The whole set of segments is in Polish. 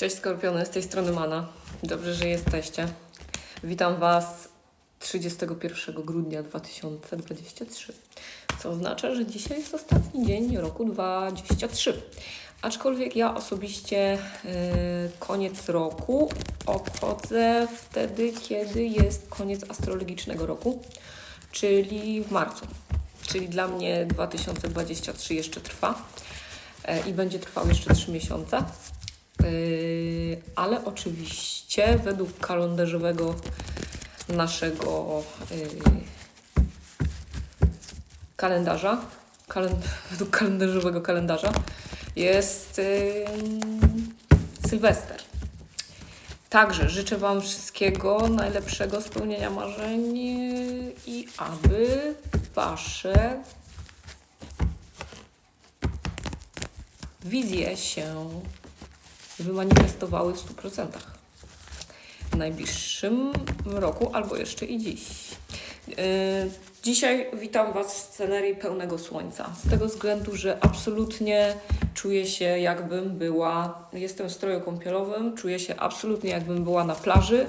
Cześć Skorpiony, z tej strony Mana. Dobrze, że jesteście. Witam Was 31 grudnia 2023, co oznacza, że dzisiaj jest ostatni dzień roku 2023. Aczkolwiek ja osobiście yy, koniec roku obchodzę wtedy, kiedy jest koniec astrologicznego roku, czyli w marcu. Czyli dla mnie 2023 jeszcze trwa e, i będzie trwał jeszcze 3 miesiące. Yy, ale oczywiście według kalendarzowego naszego yy, kalendarza, kalen, według kalendarzowego kalendarza jest yy, Sylwester. Także życzę Wam wszystkiego najlepszego, spełnienia marzeń i aby Wasze wizje się wymanifestowały w 100% w najbliższym roku albo jeszcze i dziś. Yy, Dzisiaj witam Was w scenerii pełnego słońca. Z tego względu, że absolutnie czuję się jakbym była, jestem w stroju kąpielowym, czuję się absolutnie jakbym była na plaży.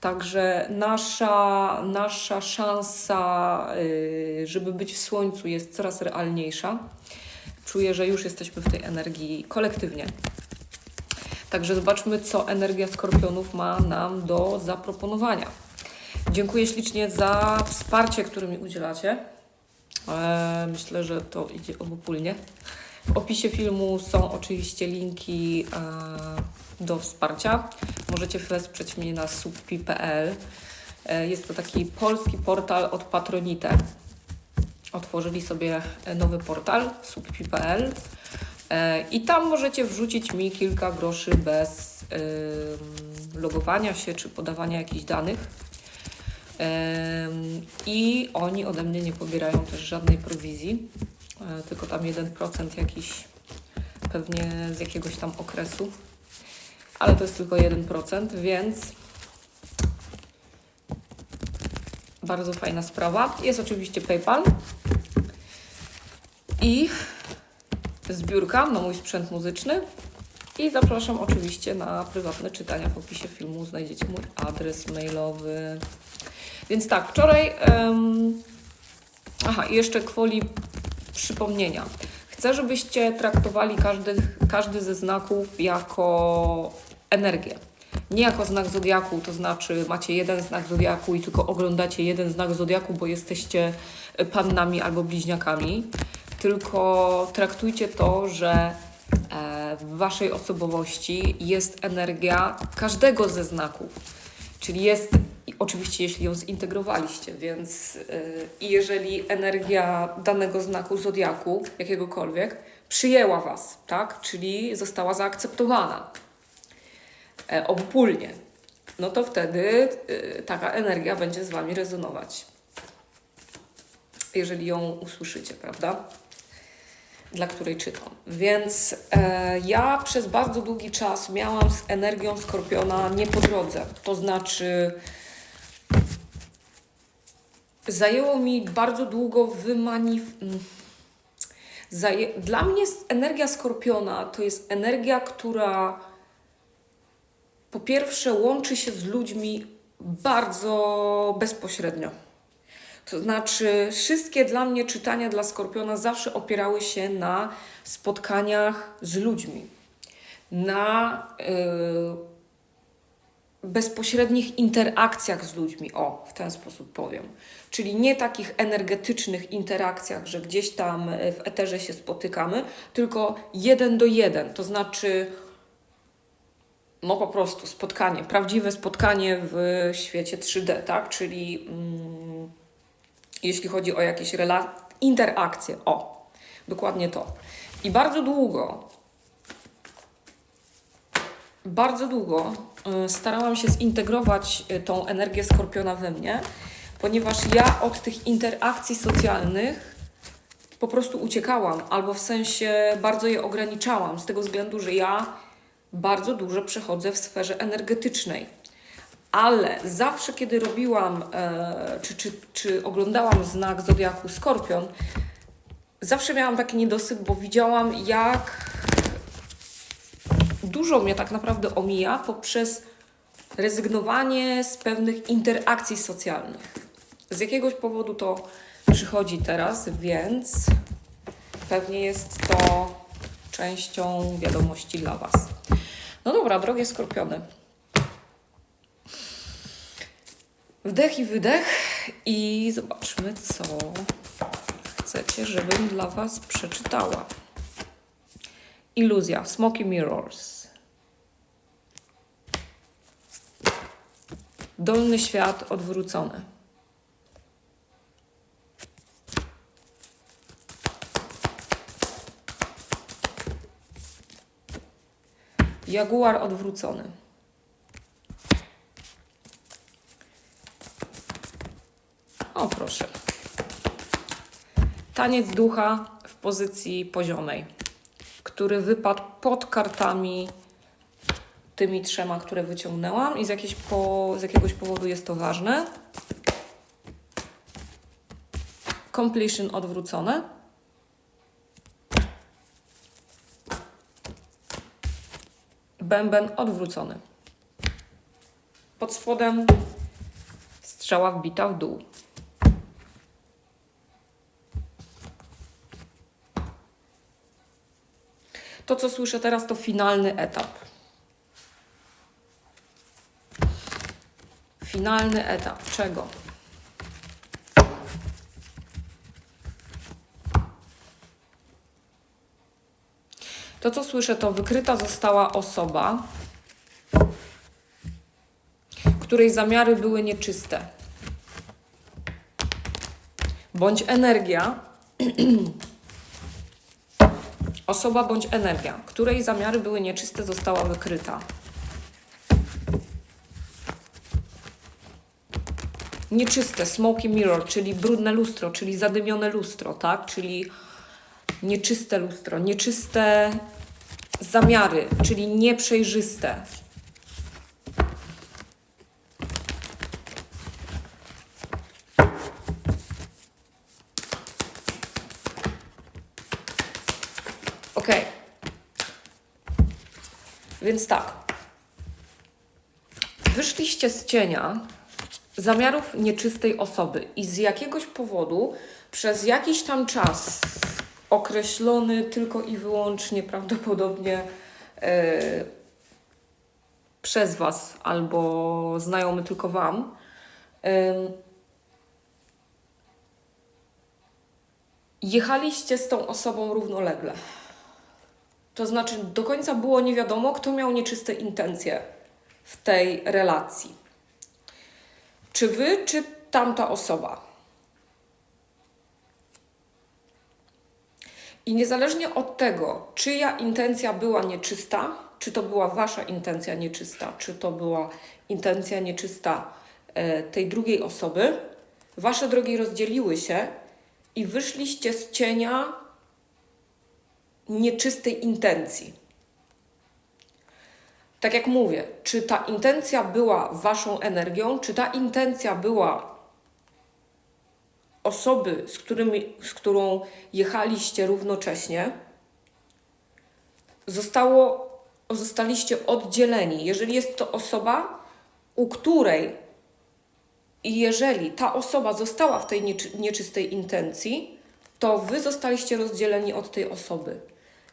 Także nasza, nasza szansa, yy, żeby być w słońcu jest coraz realniejsza. Czuję, że już jesteśmy w tej energii kolektywnie. Także zobaczmy, co energia skorpionów ma nam do zaproponowania. Dziękuję ślicznie za wsparcie, które mi udzielacie. E, Myślę, że to idzie obopólnie. W opisie filmu są oczywiście linki e, do wsparcia. Możecie wesprzeć mnie na subpi.pl. E, Jest to taki polski portal od Patronite. Otworzyli sobie nowy portal subpi.pl. I tam możecie wrzucić mi kilka groszy bez logowania się czy podawania jakichś danych. I oni ode mnie nie pobierają też żadnej prowizji, e, tylko tam 1% jakiś pewnie z jakiegoś tam okresu. Ale to jest tylko 1%, więc bardzo fajna sprawa. Jest oczywiście PayPal i zbiórka na mój sprzęt muzyczny. I zapraszam oczywiście na prywatne czytania. W opisie filmu znajdziecie mój adres mailowy. Więc tak, wczoraj. em, aha, jeszcze kwoli przypomnienia. Chcę, żebyście traktowali każdy, każdy ze znaków jako energię. Nie jako znak zodiaku, to znaczy macie jeden znak zodiaku i tylko oglądacie jeden znak zodiaku, bo jesteście pannami albo bliźniakami tylko traktujcie to, że e, w waszej osobowości jest energia każdego ze znaków. Czyli jest, oczywiście jeśli ją zintegrowaliście, więc yy, i jeżeli energia danego znaku zodiaku, jakiegokolwiek, przyjęła was, tak? Czyli została zaakceptowana e, obopólnie, no to wtedy taka energia będzie z wami rezonować. Jeżeli ją usłyszycie, prawda? Dla której czytam. Więc e, ja przez bardzo długi czas miałam z energią skorpiona nie po drodze. To znaczy, zajęło mi bardzo długo wymanif. Zaje... Dla mnie energia skorpiona to jest energia, która po pierwsze łączy się z ludźmi bardzo bezpośrednio. To znaczy, wszystkie dla mnie czytania dla Skorpiona zawsze opierały się na spotkaniach z ludźmi, na y, bezpośrednich interakcjach z ludźmi. O, w ten sposób powiem. Czyli nie takich energetycznych interakcjach, że gdzieś tam y, w eterze się spotykamy, tylko jeden do jeden. To znaczy, no po prostu spotkanie, prawdziwe spotkanie w świecie 3D, tak? Czyli. Mm, jeśli chodzi o jakieś interakcje. O, dokładnie to. I bardzo długo, bardzo długo y, starałam się zintegrować y, tą energię skorpiona we mnie, ponieważ ja od tych interakcji socjalnych po prostu uciekałam, albo w sensie bardzo je ograniczałam, z tego względu, że ja bardzo dużo przechodzę w sferze energetycznej ale zawsze, kiedy robiłam, e, czy, czy, czy oglądałam znak zodiaku Skorpion, zawsze miałam taki niedosyt, bo widziałam, jak dużo mnie tak naprawdę omija poprzez rezygnowanie z pewnych interakcji socjalnych. Z jakiegoś powodu to przychodzi teraz, więc pewnie jest to częścią wiadomości dla Was. No dobra, drogie skorpiony. Wdech i wydech i zobaczmy, co chcecie, żebym dla Was przeczytała. Iluzja, Smoky Mirrors. Dolny świat odwrócony. Jaguar odwrócony. O proszę. Taniec ducha w pozycji poziomej, który wypadł pod kartami tymi trzema, które wyciągnęłam i z, jakiejś po, z jakiegoś powodu jest to ważne. Completion odwrócone. Bęben odwrócony. Pod spodem strzała wbita w dół. To, co słyszę teraz, to finalny etap. Finalny etap czego? To, co słyszę, to wykryta została osoba, której zamiary były nieczyste. Bądź energia, osoba bądź energia, której zamiary były nieczyste, została wykryta. Nieczyste, smoky mirror, czyli brudne lustro, czyli zadymione lustro, tak? Czyli nieczyste lustro, nieczyste zamiary, czyli nieprzejrzyste. Ok. Więc tak. Wyszliście z cienia zamiarów nieczystej osoby i z jakiegoś powodu przez jakiś tam czas określony tylko i wyłącznie prawdopodobnie e, przez Was albo znajomy tylko Wam. em, jechaliście z tą osobą równolegle. To znaczy, do końca było nie wiadomo, kto miał nieczyste intencje w tej relacji. Czy wy, czy tamta osoba? I niezależnie od tego, czyja intencja była nieczysta, czy to była wasza intencja nieczysta, czy to była intencja nieczysta e, tej drugiej osoby, wasze drogi rozdzieliły się i wyszliście z cienia nieczystej intencji. Tak jak mówię, czy ta intencja była waszą energią, czy ta intencja była osoby, z, którymi, z którą jechaliście równocześnie, zostało, zostaliście oddzieleni. Jeżeli jest to osoba, u której i jeżeli ta osoba została w tej nieczy, nieczystej intencji, to wy zostaliście rozdzieleni od tej osoby.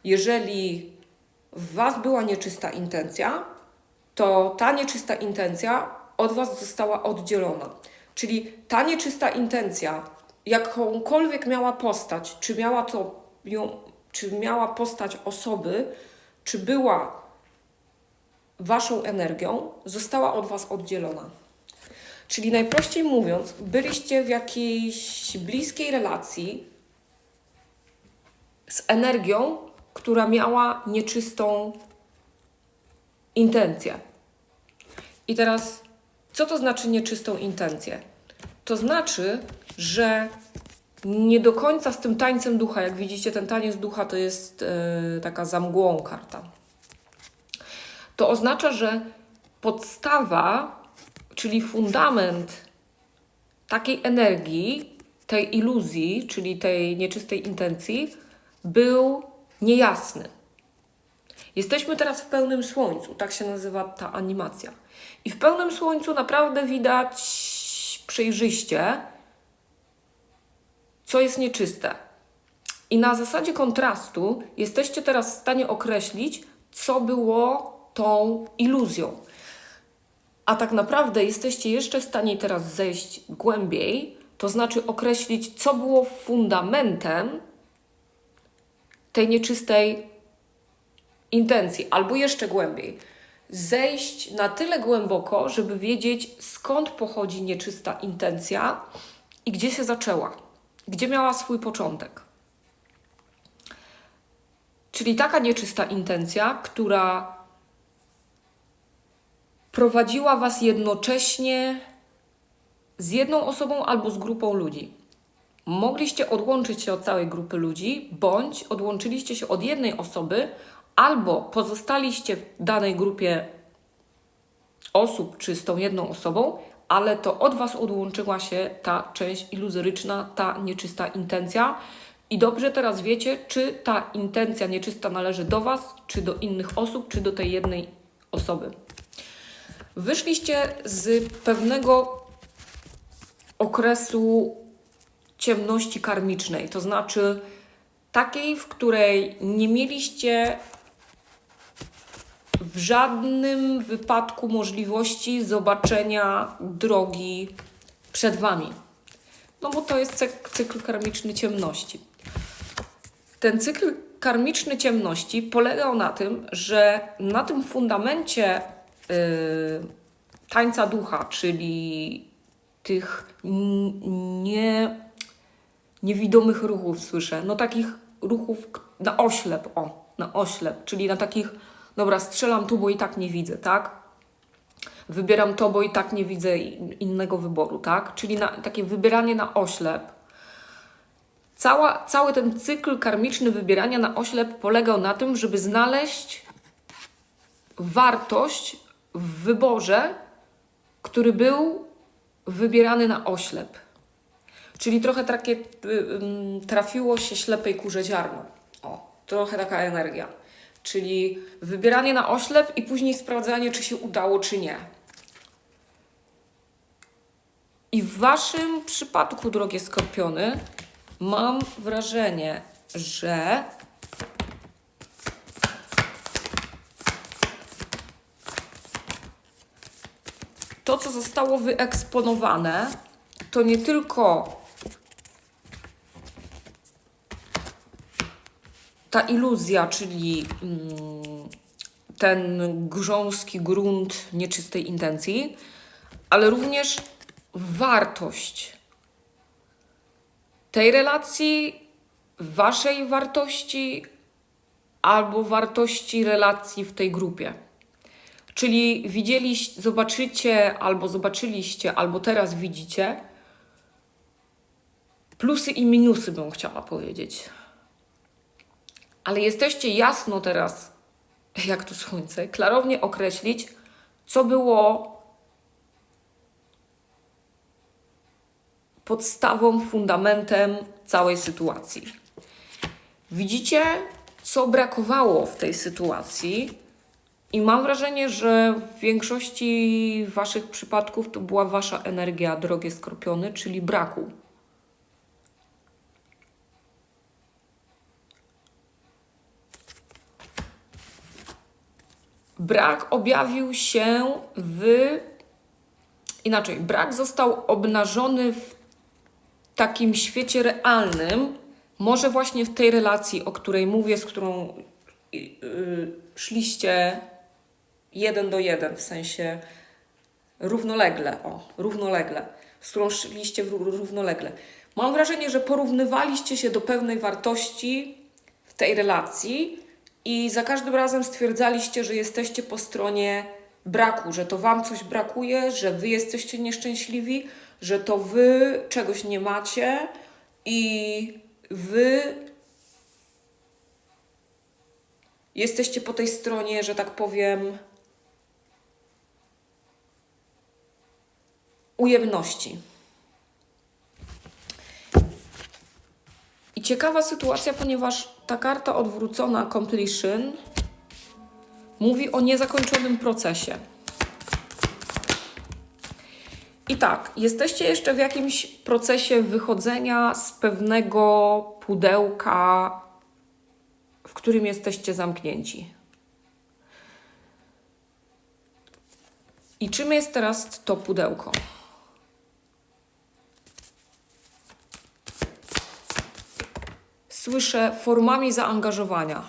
Jeżeli w was była nieczysta intencja, to ta nieczysta intencja od was została oddzielona. Czyli ta nieczysta intencja, jakąkolwiek miała postać, czy miała to czy miała postać osoby, czy była waszą energią, została od was oddzielona. Czyli najprościej mówiąc, byliście w jakiejś bliskiej relacji z energią, która miała nieczystą intencję. I teraz, co to znaczy nieczystą intencję? To znaczy, że nie do końca z tym tańcem ducha, jak widzicie, ten taniec ducha to jest yy, taka za mgłą karta. To oznacza, że podstawa, czyli fundament takiej energii, tej iluzji, czyli tej nieczystej intencji, był niejasny. Jesteśmy teraz w pełnym słońcu, tak się nazywa ta animacja. I w pełnym słońcu naprawdę widać przejrzyście, co jest nieczyste. I na zasadzie kontrastu jesteście teraz w stanie określić, co było tą iluzją. A tak naprawdę jesteście jeszcze w stanie teraz zejść głębiej, to znaczy określić, co było fundamentem tej nieczystej intencji, albo jeszcze głębiej. Zejść na tyle głęboko, żeby wiedzieć, skąd pochodzi nieczysta intencja i gdzie się zaczęła, gdzie miała swój początek. Czyli taka nieczysta intencja, która prowadziła Was jednocześnie z jedną osobą albo z grupą ludzi. Mogliście odłączyć się od całej grupy ludzi, bądź odłączyliście się od jednej osoby, albo pozostaliście w danej grupie osób, czy z tą jedną osobą, ale to od Was odłączyła się ta część iluzoryczna, ta nieczysta intencja. I dobrze teraz wiecie, czy ta intencja nieczysta należy do Was, czy do innych osób, czy do tej jednej osoby. Wyszliście z pewnego okresu ciemności karmicznej, to znaczy takiej, w której nie mieliście w żadnym wypadku możliwości zobaczenia drogi przed Wami. No bo to jest cyk- cykl karmiczny ciemności. Ten cykl karmiczny ciemności polegał na tym, że na tym fundamencie yy, tańca ducha, czyli tych nie, niewidomych ruchów, słyszę, no takich ruchów na oślep, o, na oślep, czyli na takich, dobra, strzelam tu, bo i tak nie widzę, tak? Wybieram to, bo i tak nie widzę in- innego wyboru, tak? Czyli na takie wybieranie na oślep. Cała, cały ten cykl karmiczny wybierania na oślep polegał na tym, żeby znaleźć wartość w wyborze, który był wybierany na oślep. Czyli trochę takie y, trafiło się ślepej kurze ziarno. O, trochę taka energia. Czyli wybieranie na oślep i później sprawdzanie, czy się udało, czy nie. I w Waszym przypadku, drogie skorpiony, mam wrażenie, że to, co zostało wyeksponowane, to nie tylko ta iluzja, czyli mm, ten grząski grunt nieczystej intencji, ale również wartość tej relacji, waszej wartości albo wartości relacji w tej grupie. Czyli widzieliście, zobaczycie, albo zobaczyliście, albo teraz widzicie plusy i minusy, bym chciała powiedzieć. Ale jesteście jasno teraz, jak to słońce, klarownie określić, co było podstawą, fundamentem całej sytuacji. Widzicie, co brakowało w tej sytuacji, i mam wrażenie, że w większości Waszych przypadków to była Wasza energia, drogie skorpiony, czyli braku. Brak objawił się w. Inaczej, brak został obnażony w takim świecie realnym, może właśnie w tej relacji, o której mówię, z którą yy, szliście jeden do jeden, w sensie równolegle, o, równolegle, z którą szliście równolegle. Mam wrażenie, że porównywaliście się do pewnej wartości w tej relacji i za każdym razem stwierdzaliście, że jesteście po stronie braku, że to wam coś brakuje, że wy jesteście nieszczęśliwi, że to wy czegoś nie macie i wy jesteście po tej stronie, że tak powiem, ujemności. I ciekawa sytuacja, ponieważ ta karta odwrócona, completion, mówi o niezakończonym procesie. I tak, jesteście jeszcze w jakimś procesie wychodzenia z pewnego pudełka, w którym jesteście zamknięci. I czym jest teraz to pudełko? Słyszę formami zaangażowania.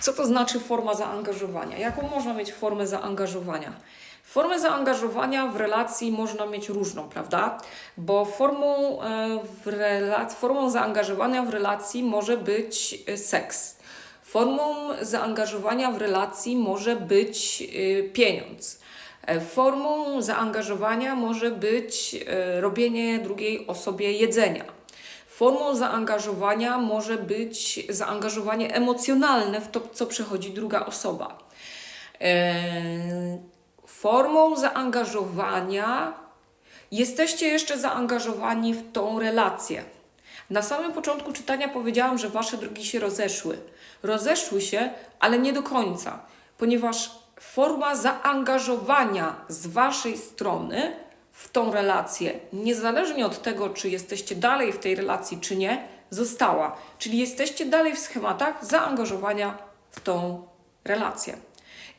Co to znaczy forma zaangażowania? Jaką można mieć formę zaangażowania? Formę zaangażowania w relacji można mieć różną, prawda? Bo formą, e, w rela- formą zaangażowania w relacji może być e, seks. Formą zaangażowania w relacji może być e, pieniądz. Formą zaangażowania może być robienie drugiej osobie jedzenia. Formą zaangażowania może być zaangażowanie emocjonalne w to, co przechodzi druga osoba. Eee, Formą zaangażowania jesteście jeszcze zaangażowani w tą relację. Na samym początku czytania powiedziałam, że wasze drogi się rozeszły. Rozeszły się, ale nie do końca, ponieważ forma zaangażowania z waszej strony w tą relację, niezależnie od tego, czy jesteście dalej w tej relacji, czy nie, została. Czyli jesteście dalej w schematach zaangażowania w tą relację.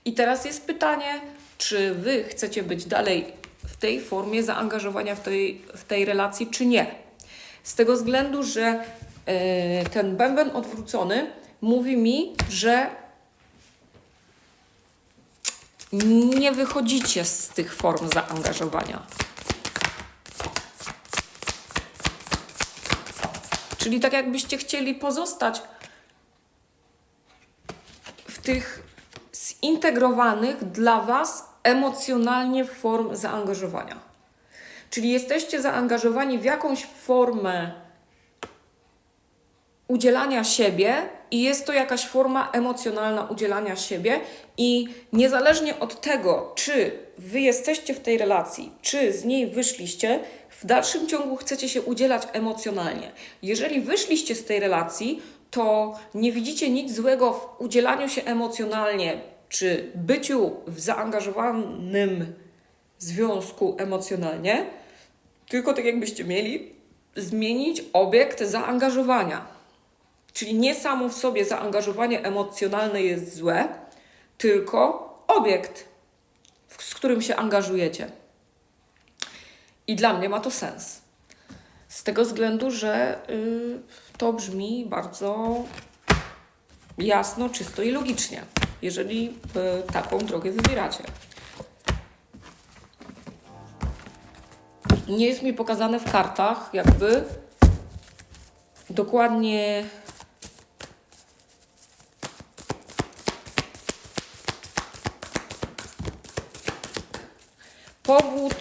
I teraz jest pytanie, czy wy chcecie być dalej w tej formie zaangażowania w tej, w tej relacji, czy nie. Z tego względu, że e, ten bęben odwrócony mówi mi, że nie wychodzicie z tych form zaangażowania. Czyli tak jakbyście chcieli pozostać w tych zintegrowanych dla Was emocjonalnie form zaangażowania. Czyli jesteście zaangażowani w jakąś formę udzielania siebie i jest to jakaś forma emocjonalna udzielania siebie i niezależnie od tego, czy wy jesteście w tej relacji, czy z niej wyszliście, w dalszym ciągu chcecie się udzielać emocjonalnie. Jeżeli wyszliście z tej relacji, to nie widzicie nic złego w udzielaniu się emocjonalnie, czy byciu w zaangażowanym związku emocjonalnie, tylko tak jakbyście mieli zmienić obiekt zaangażowania. Czyli nie samo w sobie zaangażowanie emocjonalne jest złe, tylko obiekt, z którym się angażujecie. I dla mnie ma to sens. Z tego względu, że y, to brzmi bardzo jasno, czysto i logicznie, jeżeli y, taką drogę wybieracie. Nie jest mi pokazane w kartach, jakby dokładnie powód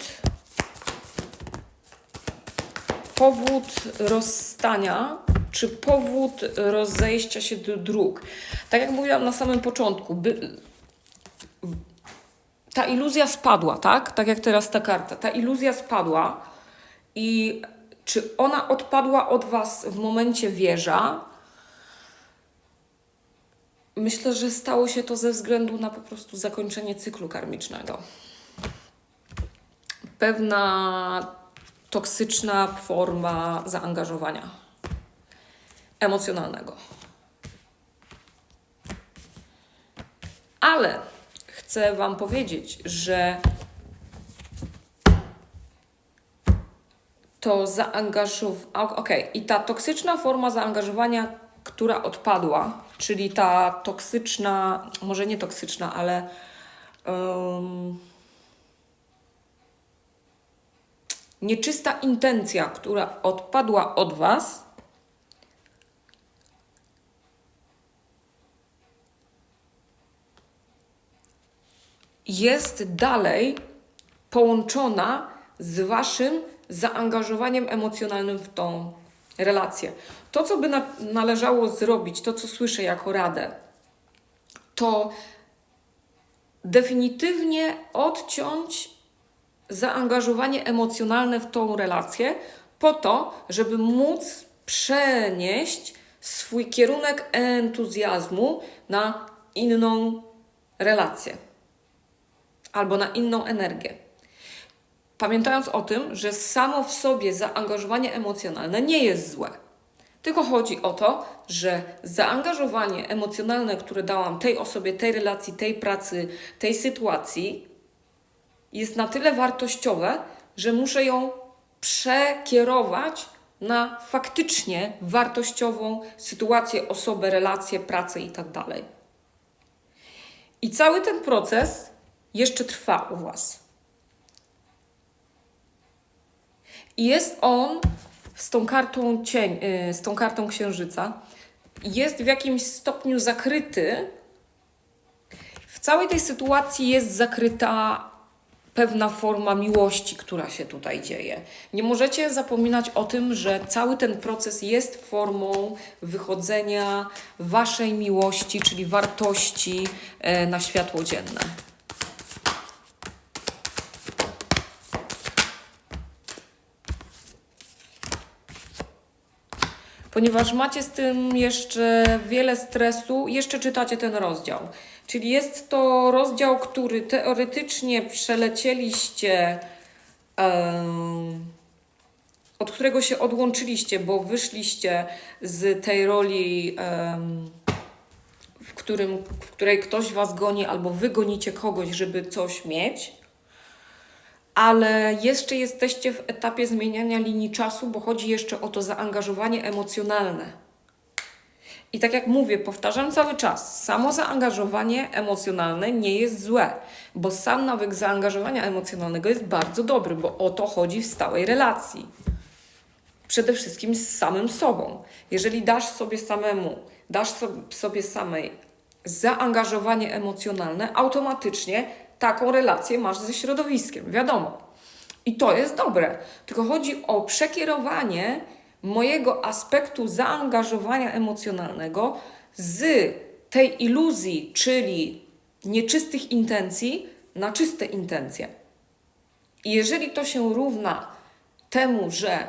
powód rozstania czy powód rozejścia się do dróg. Tak jak mówiłam na samym początku, by, ta iluzja spadła, tak? Tak jak teraz ta karta. Ta iluzja spadła i czy ona odpadła od Was w momencie wieża? Myślę, że stało się to ze względu na po prostu zakończenie cyklu karmicznego. Pewna toksyczna forma zaangażowania emocjonalnego. Ale chcę Wam powiedzieć, że to zaangażowanie. Okej, i ta toksyczna forma zaangażowania, która odpadła, czyli ta toksyczna, może nie toksyczna, ale. em, nieczysta intencja, która odpadła od Was, jest dalej połączona z Waszym zaangażowaniem emocjonalnym w tą relację. To, co by na, należało zrobić, to, co słyszę jako radę, to definitywnie odciąć zaangażowanie emocjonalne w tą relację, po to, żeby móc przenieść swój kierunek entuzjazmu na inną relację albo na inną energię. Pamiętając o tym, że samo w sobie zaangażowanie emocjonalne nie jest złe. Tylko chodzi o to, że zaangażowanie emocjonalne, które dałam tej osobie, tej relacji, tej pracy, tej sytuacji, jest na tyle wartościowe, że muszę ją przekierować na faktycznie wartościową sytuację, osobę, relację, pracę itd. I cały ten proces jeszcze trwa u Was. I jest on z tą kartą cień, y, z tą kartą księżyca, jest w jakimś stopniu zakryty. W całej tej sytuacji jest zakryta pewna forma miłości, która się tutaj dzieje. Nie możecie zapominać o tym, że cały ten proces jest formą wychodzenia waszej miłości, czyli wartości e, na światło dzienne. Ponieważ macie z tym jeszcze wiele stresu, jeszcze czytacie ten rozdział. Czyli jest to rozdział, który teoretycznie przelecieliście, od którego się odłączyliście, bo wyszliście z tej roli, w, którym, w której ktoś was goni, albo wy gonicie kogoś, żeby coś mieć. Ale jeszcze jesteście w etapie zmieniania linii czasu, bo chodzi jeszcze o to zaangażowanie emocjonalne. I tak jak mówię, powtarzam cały czas, samo zaangażowanie emocjonalne nie jest złe, bo sam nawyk zaangażowania emocjonalnego jest bardzo dobry, bo o to chodzi w stałej relacji. Przede wszystkim z samym sobą. Jeżeli dasz sobie samemu, dasz so- sobie samej zaangażowanie emocjonalne, automatycznie taką relację masz ze środowiskiem, wiadomo. I to jest dobre. Tylko chodzi o przekierowanie mojego aspektu zaangażowania emocjonalnego z tej iluzji, czyli nieczystych intencji, na czyste intencje. I jeżeli to się równa temu, że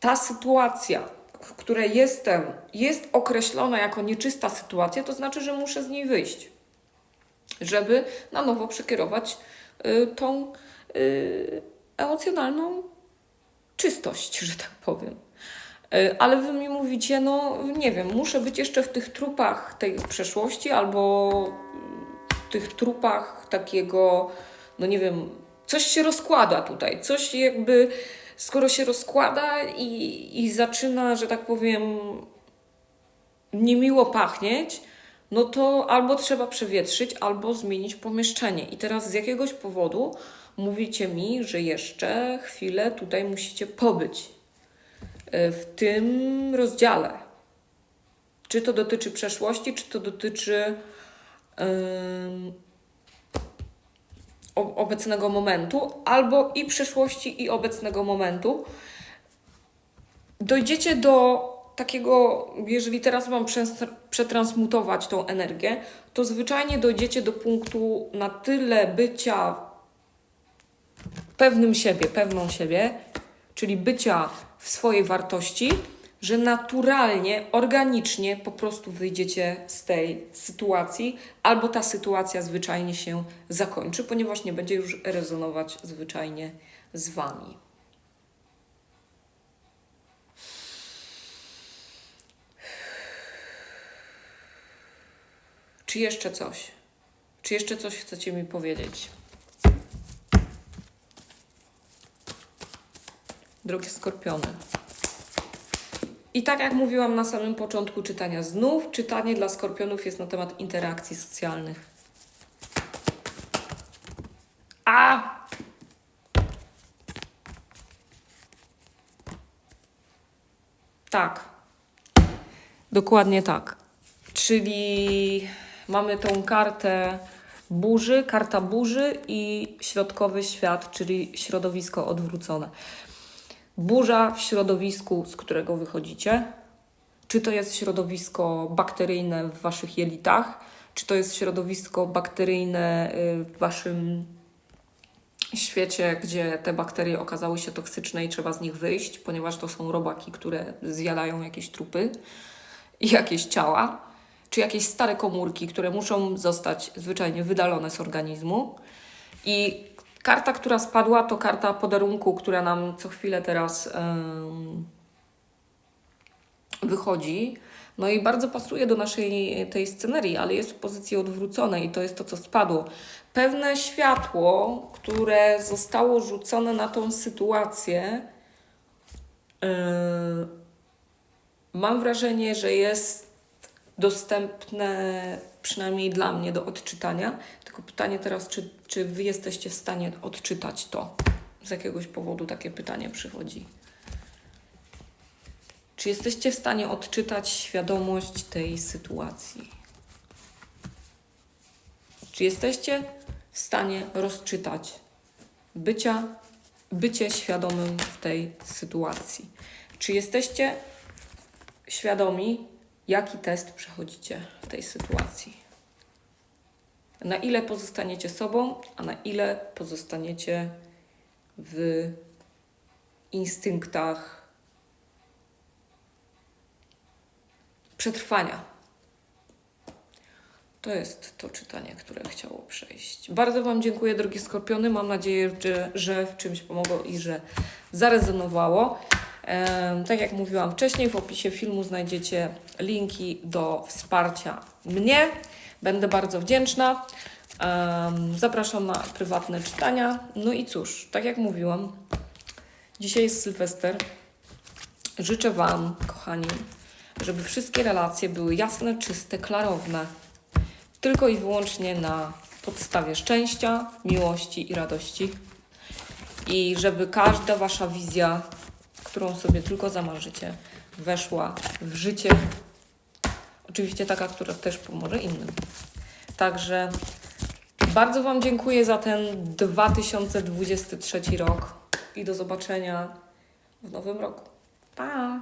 ta sytuacja, w której jestem, jest określona jako nieczysta sytuacja, to znaczy, że muszę z niej wyjść, żeby na nowo przekierować y, tą y, emocjonalną czystość, że tak powiem. Y, Ale wy mi mówicie, no nie wiem, muszę być jeszcze w tych trupach tej przeszłości albo tych trupach takiego, no nie wiem, coś się rozkłada tutaj, coś jakby, skoro się rozkłada i, i zaczyna, że tak powiem, niemiło pachnieć, no to albo trzeba przewietrzyć, albo zmienić pomieszczenie. I teraz z jakiegoś powodu mówicie mi, że jeszcze chwilę tutaj musicie pobyć y, w tym rozdziale. Czy to dotyczy przeszłości, czy to dotyczy obecnego momentu, albo i przeszłości, i obecnego momentu. Dojdziecie do takiego, jeżeli teraz mam przetransmutować tą energię, to zwyczajnie dojdziecie do punktu na tyle bycia pewnym siebie, pewną siebie, czyli bycia w swojej wartości, że naturalnie, organicznie po prostu wyjdziecie z tej sytuacji, albo ta sytuacja zwyczajnie się zakończy, ponieważ nie będzie już rezonować zwyczajnie z wami. Czy jeszcze coś? Czy jeszcze coś chcecie mi powiedzieć? Drogie skorpiony. I tak jak mówiłam na samym początku czytania, znów czytanie dla skorpionów jest na temat interakcji socjalnych. A! Tak. Dokładnie tak. Czyli mamy tą kartę burzy, karta burzy i środkowy świat, czyli środowisko odwrócone. Burza w środowisku, z którego wychodzicie. Czy to jest środowisko bakteryjne w waszych jelitach, czy to jest środowisko bakteryjne y, w waszym świecie, gdzie te bakterie okazały się toksyczne i trzeba z nich wyjść, ponieważ to są robaki, które zjadają jakieś trupy. i jakieś ciała, czy jakieś stare komórki, które muszą zostać zwyczajnie wydalone z organizmu. I karta, która spadła, to karta podarunku, która nam co chwilę teraz wychodzi. No i bardzo pasuje do naszej tej scenerii, ale jest w pozycji odwróconej i to jest to, co spadło. Pewne światło, które zostało rzucone na tą sytuację, yy, mam wrażenie, że jest dostępne przynajmniej dla mnie do odczytania. Tylko pytanie teraz, czy, czy wy jesteście w stanie odczytać to? Z jakiegoś powodu takie pytanie przychodzi. Czy jesteście w stanie odczytać świadomość tej sytuacji? Czy jesteście w stanie rozczytać bycia, bycie świadomym w tej sytuacji? Czy jesteście świadomi, jaki test przechodzicie w tej sytuacji? Na ile pozostaniecie sobą, a na ile pozostaniecie w instynktach przetrwania. To jest to czytanie, które chciało przejść. Bardzo Wam dziękuję, drogie skorpiony. Mam nadzieję, że, że w czymś pomogło i że zarezonowało. Tak jak mówiłam wcześniej, w opisie filmu znajdziecie linki do wsparcia mnie. Będę bardzo wdzięczna. Zapraszam na prywatne czytania. No i cóż, tak jak mówiłam, dzisiaj jest Sylwester. Życzę Wam, kochani, żeby wszystkie relacje były jasne, czyste, klarowne. Tylko i wyłącznie na podstawie szczęścia, miłości i radości. I żeby każda Wasza wizja, którą sobie tylko zamarzycie, weszła w życie. Oczywiście taka, która też pomoże innym. Także bardzo Wam dziękuję za ten 2023 rok i do zobaczenia w nowym roku. Pa!